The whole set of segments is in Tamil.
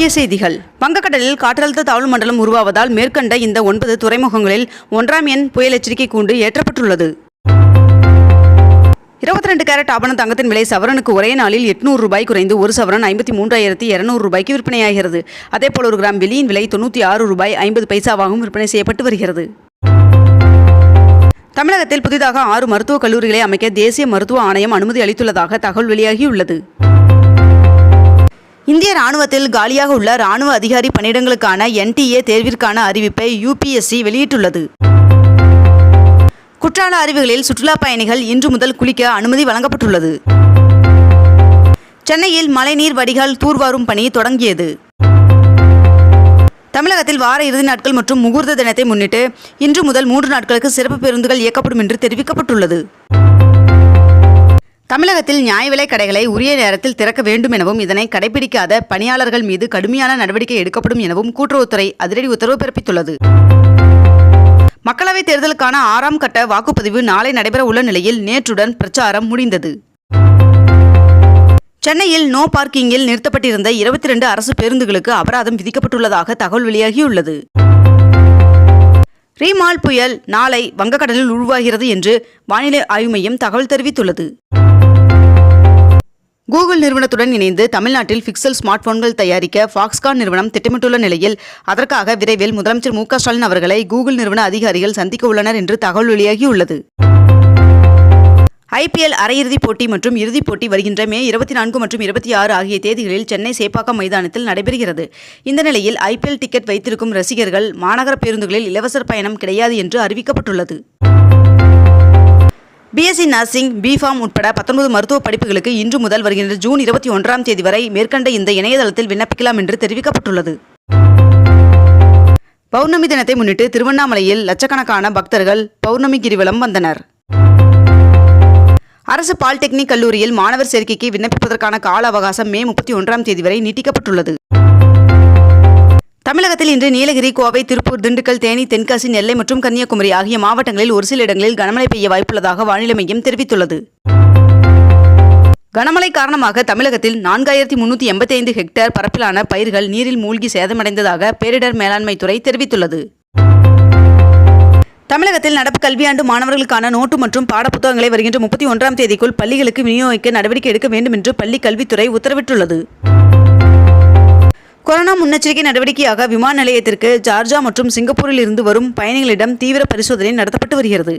முக்கிய செய்திகள். வங்கக்கடலில் காற்றழுத்த தாழ்வு மண்டலம் உருவாவதால் மேற்கண்ட இந்த ஒன்பது துறைமுகங்களில் ஒன்றாம் எண் புயல் எச்சரிக்கை கூண்டு ஏற்றப்பட்டுள்ளது. இருபத்தி ரெண்டு கேரட் ஆபண தங்கத்தின் விலை சவரனுக்கு ஒரே நாளில் எட்நூறு ரூபாய் குறைந்து ஒரு சவரன் ஐம்பத்தி மூன்றாயிரத்தி இரநூறு ரூபாய்க்கு விற்பனையாகிறது. அதேபோல் ஒரு கிராம் வெளியின் விலை தொண்ணூற்றி ஆறு ரூபாய் ஐம்பது பைசாவாகவும் விற்பனை செய்யப்பட்டு வருகிறது. தமிழகத்தில் புதிதாக ஆறு மருத்துவக் கல்லூரிகளை அமைக்க தேசிய மருத்துவ ஆணையம் அனுமதி அளித்துள்ளதாக தகவல் வெளியாகியுள்ளது. இந்திய ராணுவத்தில் காலியாக உள்ள ராணுவ அதிகாரி பணியிடங்களுக்கான என்டிஏ தேர்விற்கான அறிவிப்பை யுபிஎஸ்சி வெளியிட்டுள்ளது. குற்றால அருவிகளில் சுற்றுலா பயணிகள் இன்று முதல் குளிக்க அனுமதி வழங்கப்பட்டுள்ளது. சென்னையில் மழைநீர் வடிகால் தூர்வாரும் பணி தொடங்கியது. தமிழகத்தில் வார இறுதி நாட்கள் மற்றும் முகூர்த்த தினத்தை முன்னிட்டு இன்று முதல் மூன்று நாட்களுக்கு சிறப்பு பேருந்துகள் இயக்கப்படும் என்று தெரிவிக்கப்பட்டுள்ளது. தமிழகத்தில் நியாய விலை கடைகளை உரிய நேரத்தில் திறக்க வேண்டும் எனவும் இதனை கடைபிடிக்காத பணியாளர்கள் மீது கடுமையான நடவடிக்கை எடுக்கப்படும் எனவும் கூட்டுறவுத்துறை அதிரடி உத்தரவு பிறப்பித்துள்ளது. மக்களவைத் தேர்தலுக்கான ஆறாம் கட்ட வாக்குப்பதிவு நாளை நடைபெற உள்ள நிலையில் நேற்றுடன் பிரச்சாரம் முடிந்தது. சென்னையில் நோ பார்க்கிங்கில் நிறுத்தப்பட்டிருந்த இருபத்தி ரெண்டு அரசு பேருந்துகளுக்கு அபராதம் விதிக்கப்பட்டுள்ளதாக தகவல் வெளியாகியுள்ளது. ரீமால் புயல் நாளை வங்கக்கடலில் உருவாகிறது என்று வானிலை ஆய்வு மையம் தகவல் தெரிவித்துள்ளது. கூகுள் நிறுவனத்துடன் இணைந்து தமிழ்நாட்டில் பிக்சல் ஸ்மார்ட் போன்கள் தயாரிக்க ஃபாக்ஸ்கான் நிறுவனம் திட்டமிட்டுள்ள நிலையில் அதற்காக விரைவில் முதலமைச்சர் மு ஸ்டாலின் அவர்களை கூகுள் நிறுவன அதிகாரிகள் சந்திக்க உள்ளனர் என்று தகவல் வெளியாகியுள்ளது. ஐபிஎல் அரையிறுதிப் போட்டி மற்றும் இறுதிப் போட்டி வருகின்ற மே இருபத்தி நான்கு மற்றும் இருபத்தி ஆறு ஆகிய தேதிகளில் சென்னை சேப்பாக்கம் மைதானத்தில் நடைபெறுகிறது. இந்த நிலையில் ஐபிஎல் டிக்கெட் வைத்திருக்கும் ரசிகர்கள் மாநகர பேருந்துகளில் இலவச பயணம் கிடையாது என்று அறிவிக்கப்பட்டுள்ளது. பிஎஸ்சி நர்சிங் பிஃபார்ம் உட்பட பத்தொன்பது மருத்துவ படிப்புகளுக்கு இன்று முதல் வருகின்ற ஜூன் இருபத்தி ஒன்றாம் தேதி வரை மேற்கண்ட இந்த இணையதளத்தில் விண்ணப்பிக்கலாம் என்று தெரிவிக்கப்பட்டுள்ளது. பௌர்ணமி தினத்தை முன்னிட்டு திருவண்ணாமலையில் லட்சக்கணக்கான பக்தர்கள் பௌர்ணமி கிரிவலம் வந்தனர். அரசு பாலிடெக்னிக் கல்லூரியில் மாணவர் சேர்க்கைக்கு விண்ணப்பிப்பதற்கான கால அவகாசம் மே முப்பத்தி ஒன்றாம் தேதி வரை நீட்டிக்கப்பட்டுள்ளது. தமிழகத்தில் இன்று நீலகிரி கோவை திருப்பூர் திண்டுக்கல் தேனி தென்காசி நெல்லை மற்றும் கன்னியாகுமரி ஆகிய மாவட்டங்களில் ஒரு சில இடங்களில் கனமழை பெய்ய வாய்ப்புள்ளதாக வானிலை மையம் தெரிவித்துள்ளது. கனமழை காரணமாக தமிழகத்தில் நான்காயிரத்தி முன்னூற்றி எண்பத்தி ஐந்து ஹெக்டேர் பரப்பிலான பயிர்கள் நீரில் மூழ்கி சேதமடைந்ததாக பேரிடர் மேலாண்மை துறை தெரிவித்துள்ளது. தமிழகத்தில் நடப்பு கல்வியாண்டு மாணவர்களுக்கான நோட்டு மற்றும் பாடப்புத்தகங்களை வருகின்ற முப்பத்தி ஒன்றாம் தேதிக்குள் பள்ளிகளுக்கு விநியோகிக்க நடவடிக்கை எடுக்க வேண்டும் என்று பள்ளி கல்வித்துறை உத்தரவிட்டுள்ளது. கொரோனா முன்னெச்சரிக்கை நடவடிக்கையாக விமான நிலையத்திற்கு ஜார்ஜா மற்றும் சிங்கப்பூரில் இருந்து வரும் பயணிகளிடம் தீவிர பரிசோதனை நடத்தப்பட்டு வருகிறது.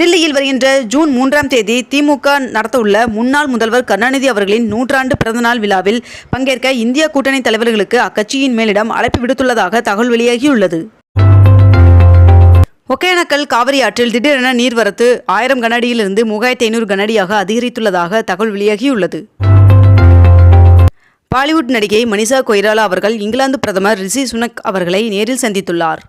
தில்லியில் வருகின்ற ஜூன் மூன்றாம் தேதி திமுக நடத்தவுள்ள முன்னாள் முதல்வர் கருணாநிதி அவர்களின் நூற்றாண்டு பிறந்தநாள் விழாவில் பங்கேற்க இந்திய கூட்டணி தலைவர்களுக்கு அக்கட்சியின் மேலிடம் அழைப்பு விடுத்துள்ளதாக தகவல் வெளியாகியுள்ளது. ஒகேனக்கல் காவிரி ஆற்றில் திடீரென நீர்வரத்து ஆயிரம் கனஅடியிலிருந்து மூவாயிரத்தி ஐநூறு கனஅடியாக அதிகரித்துள்ளதாக தகவல் வெளியாகியுள்ளது. பாலிவுட் நடிகை மனிஷா கொய்ராலா அவர்கள் இங்கிலாந்து பிரதமர் ரிஷி சுனக் அவர்களை நேரில் சந்தித்துள்ளார்.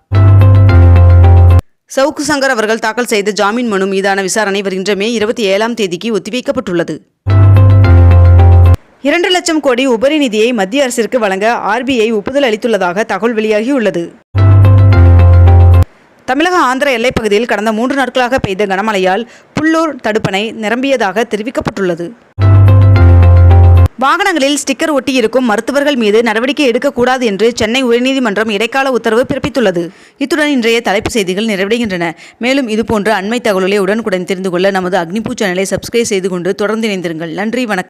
சவுக்கு சங்கர் அவர்கள் தாக்கல் செய்த ஜாமீன் மனு மீதான விசாரணை வருகின்ற மே இருபத்தி ஏழாம் தேதிக்கு ஒத்திவைக்கப்பட்டுள்ளது. இரண்டு லட்சம் கோடி உபரி நிதியை மத்திய அரசிற்கு வழங்க ஆர்பிஐ ஒப்புதல் அளித்துள்ளதாக தகவல் வெளியாகியுள்ளது. தமிழக ஆந்திர எல்லைப்பகுதியில் கடந்த மூன்று நாட்களாக பெய்த கனமழையால் புல்லூர் தடுப்பணை நிரம்பியதாக தெரிவிக்கப்பட்டுள்ளது. வாகனங்களில் ஸ்டிக்கர் ஒட்டியிருக்கும் மருத்துவர்கள் மீது நடவடிக்கை எடுக்கக்கூடாது என்று சென்னை உயர்நீதிமன்றம் இடைக்கால உத்தரவு பிறப்பித்துள்ளது. இத்துடன் இன்றைய தலைப்புச் செய்திகள் நிறைவடைகின்றன. மேலும் இதுபோன்ற அண்மை தகவல்களை உடனுக்குடன் தெரிந்து கொள்ள நமது அக்னிபூ சேனலை சப்ஸ்கிரைப் செய்து கொண்டு தொடர்ந்து இணைந்திருங்கள். நன்றி வணக்கம்.